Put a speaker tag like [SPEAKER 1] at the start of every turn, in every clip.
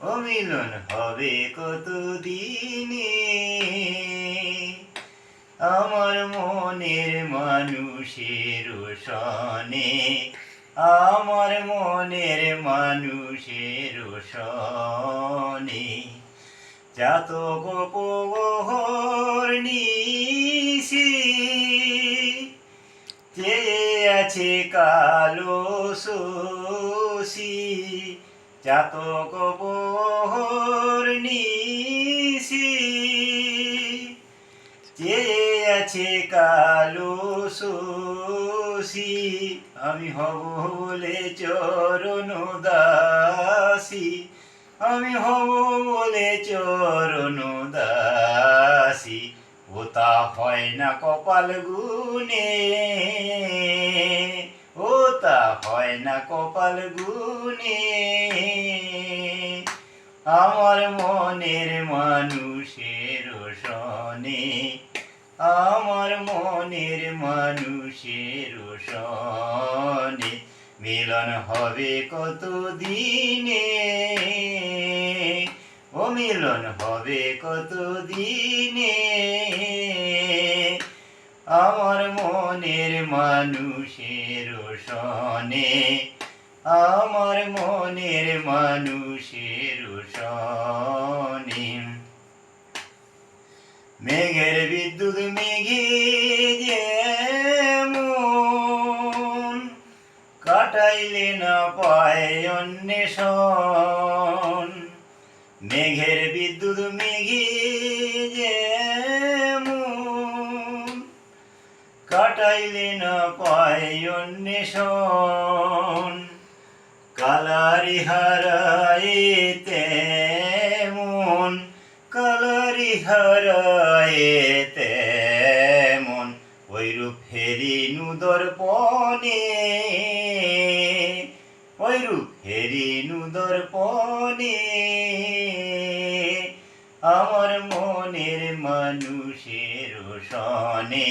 [SPEAKER 1] ও মিলন হবে কত দিনে আমার মনের মানুষের সনে আমার মনের মানুষের সনে যাত গোপর নিশি, যে আছে কালো শোষী চাতক পোহর নিশি। যে আছে কালো শোষী আমি হব বলে চরণ দাসী। আমি হব বলে চরণ দাসী। ও তা হয় না কপাল গুনে তা হয় না কপাল গুনে আমার মনের মানুষের সনে আমার মনের মানুষের সনে মিলন হবে কত দিনে ও মিলন হবে কত দিনে আমার মনের মানুষের সনে আমার মনের মানুষের সনে মেঘের বিদ্যুৎ মেঘে যেমন কাটাইলে না পায় অন্বেষণ। মেঘের বিদ্যুৎ মেঘে কাটাইলে না পায় অন্বেষণ। কালারি হারায় তেমন কালারি হারায় তেমন ওইরূপ ফেরি নুদর পনে ওইরূপ ফেরি নুদর পনে আমার মনের মানুষের সনে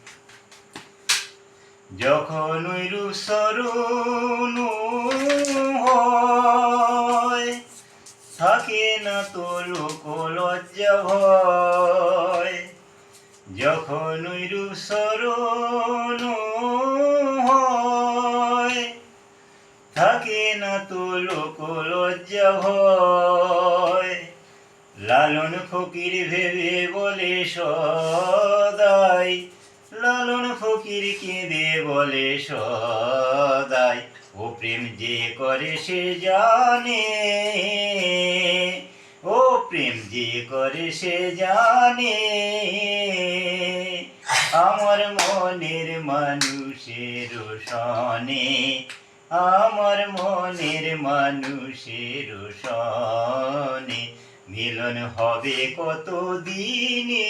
[SPEAKER 1] যখন ওই রুসরুন হয়, থাকে না তোর লজ্জা ভয়। যখন ওই রুসরুন হয়, থাকে না তোর লজ্জা ভয়। লালন ফকির ভেবে বলে সদাই বলে সদাই, ও প্রেম যে করে সে জানে। ও প্রেম যে করে সে জানে। আমার মনের মানুষের সনে আমার মনের মানুষের সনে মিলন হবে কত দিনে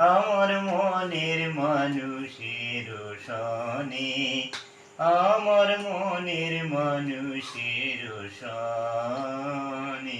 [SPEAKER 1] আমার মনের মানুষের শনি আমার মনের মানুষের শনি।